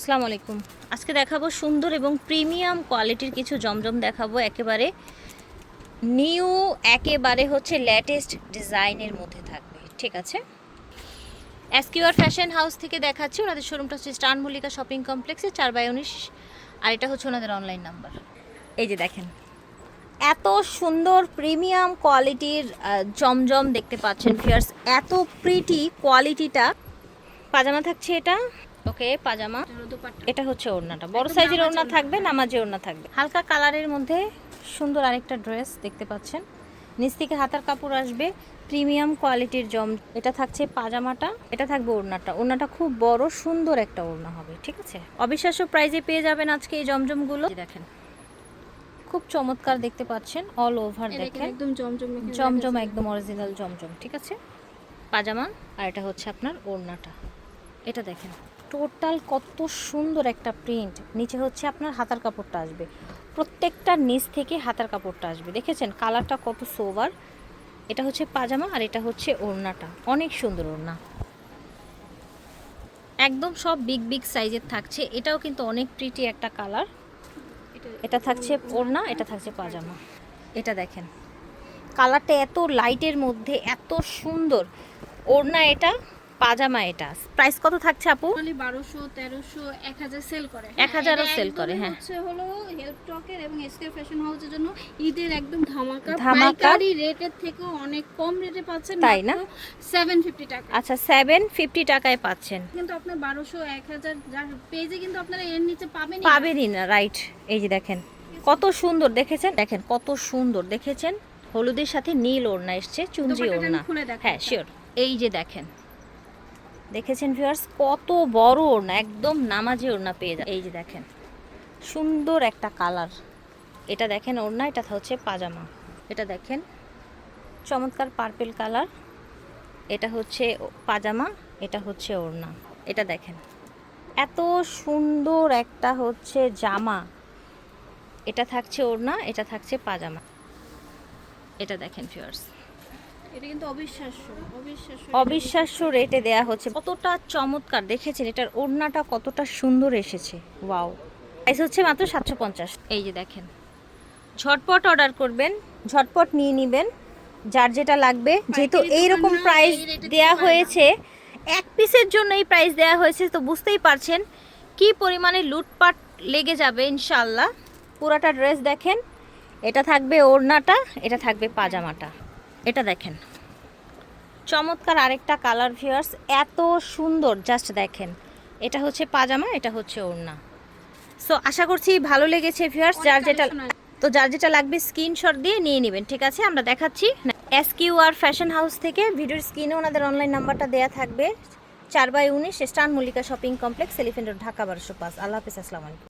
আসসালামু আলাইকুম। আজকে দেখাবো সুন্দর এবং প্রিমিয়াম কোয়ালিটির কিছু জমজম দেখাবো একেবারে। নিউ, একেবারে হচ্ছে লেটেস্ট ডিজাইনের মধ্যে থাকবে। ঠিক আছে? এসকিউআর ফ্যাশন হাউস থেকে দেখাচ্ছি। ওনাদের শোরুমটা হচ্ছে স্টার মল্লিকা শপিং কমপ্লেক্সে চার বাই উনিশ। আর এটা হচ্ছে ওনাদের অনলাইন নাম্বার এই যে দেখেন, এত সুন্দর প্রিমিয়াম কোয়ালিটির জমজম দেখতে পাচ্ছেন ফিয়ার্স এত প্রিটি কোয়ালিটিটা পাজামা থাকছে এটা। ওকে পাজামা। এটা হচ্ছে ওড়নাটা। বড় সাইজের ওড়না থাকবে নামাজে ওড়না থাকবে। হালকা কালারের মধ্যে সুন্দর আরেকটা ড্রেস দেখতে পাচ্ছেন। নিচ থেকে হাতার কাপড় আসবে প্রিমিয়াম কোয়ালিটির জম এটা থাকছে পাজামাটা এটা থাকবে ওড়নাটা। ওড়নাটা খুব বড় সুন্দর একটা ওড়না হবে ঠিক আছে? অবিশ্বাস্য প্রাইজে পেয়ে যাবেন আজকে এই জমজমগুলো। দেখেন খুব চমৎকার দেখতে পাচ্ছেন অল ওভার দেখেন একদম জমজম জমজম একদম অরিজিনাল জমজম ঠিক আছে? পাজামা আর এটা হচ্ছে আপনার ওড়নাটা। এটা দেখেন টোটাল কত সুন্দর একটা প্রিন্ট নিচে হচ্ছে আপনার হাতার কাপড়টা আসবে। প্রত্যেকটা নিচ থেকে হাতার কাপড়টা আসবে। দেখেছেন? কালারটা কত সোভার এটা হচ্ছে পাজামা আর এটা হচ্ছে ওড়নাটা। অনেক সুন্দর ওড়না। একদম সব বিগ বিগ সাইজের থাকছে। এটাও কিন্তু অনেক প্রিটি একটা কালার এটা- থাকছে ওড়না, এটা থাকছে পাজামা। এটা দেখেন। কালারটা এত লাইটের মধ্যে, এত সুন্দর। ওড়না এটা পাজামা এটা। প্রাইস কত থাকছে আপু? টোটালি 1200 1300 1000 সেল করে। 1000 ও এটা sell করে, হ্যাঁ। হচ্ছে হলো হেল্প টকের এবং এসকে ফ্যাশন হাউসের জন্য ঈদের একদম ধামাকা। পাইকারি রেটের থেকে অনেক কম রেটে পাচ্ছেন তাই না? 750 টাকা। আচ্ছা সেভেন ফিফটি টাকায় পাচ্ছেন। কিন্তু আপনার 1200 1000 যার পেজে কিন্তু আপনারা এর নিচে পাবেনই পাবেনই না রাইট এই যে দেখেন কত সুন্দর দেখেছেন? দেখেন কত সুন্দর দেখেছেন? হলুদের সাথে নীল ওড়না এসছে আমি ওড়না। হ্যাঁ শিওর এই যে দেখেন দেখেছেন ভিউয়ার্স কত বড় ওড়না, একদম নামাজি ওড়না পেয়ে যায় এই যে দেখেন, সুন্দর একটা কালার এটা দেখেন ওড়না, এটা হচ্ছে পাজামা। এটা দেখেন, চমৎকার পার্পেল কালার এটা হচ্ছে পাজামা, এটা হচ্ছে ওড়না। এটা দেখেন, এত সুন্দর একটা হচ্ছে জামা। এটা থাকছে ওড়না, এটা থাকছে পাজামা। এটা দেখেন ফিয়ার্স এটা কিন্তু অবিশ্বাস্য অবিশ্বাস্য অবিশ্বাস্য রেটে দেয়া হচ্ছে। কতটা চমৎকার দেখেছেন এটার ওড়নাটা কতটা সুন্দর এসেছে। ওয়াও প্রাইস হচ্ছে মাত্র সাতশো পঞ্চাশ। এই যে দেখেন ঝটপট অর্ডার করবেন ঝটপট নিয়ে নেবেন যার যেটা লাগবে। যেহেতু এইরকম প্রাইস দেয়া। হয়েছে এক পিসের জন্য এই প্রাইস দেয়া হয়েছে তো বুঝতেই পারছেন কি পরিমাণে লুটপাট লেগে যাবে ইনশাল্লাহ পুরাটা ড্রেস দেখেন এটা থাকবে ওড়নাটা এটা থাকবে পাজামাটা। এটা দেখেন। চমৎকার আরেকটা কালার ভিউয়ার্স এত সুন্দর জাস্ট দেখেন। এটা হচ্ছে পাজামা এটা হচ্ছে ওড়না। সো আশা করছি ভালো লেগেছে ভিউয়ার্স যার যেটা তো যার যেটা লাগবে স্ক্রিনশট দিয়ে নিয়ে নেবেন ঠিক আছে? আমরা দেখাচ্ছি। S Q R fashion house থেকে ভিডিওর স্ক্রিনে ওনাদের অনলাইন নাম্বারটা দেয়া থাকবে। চার বাই উনিশ স্টান Mallika shopping complex elephant Dhaka বারোশো পাঁচ আল্লাহ হাফিজ আসসালামু আলাইকুম।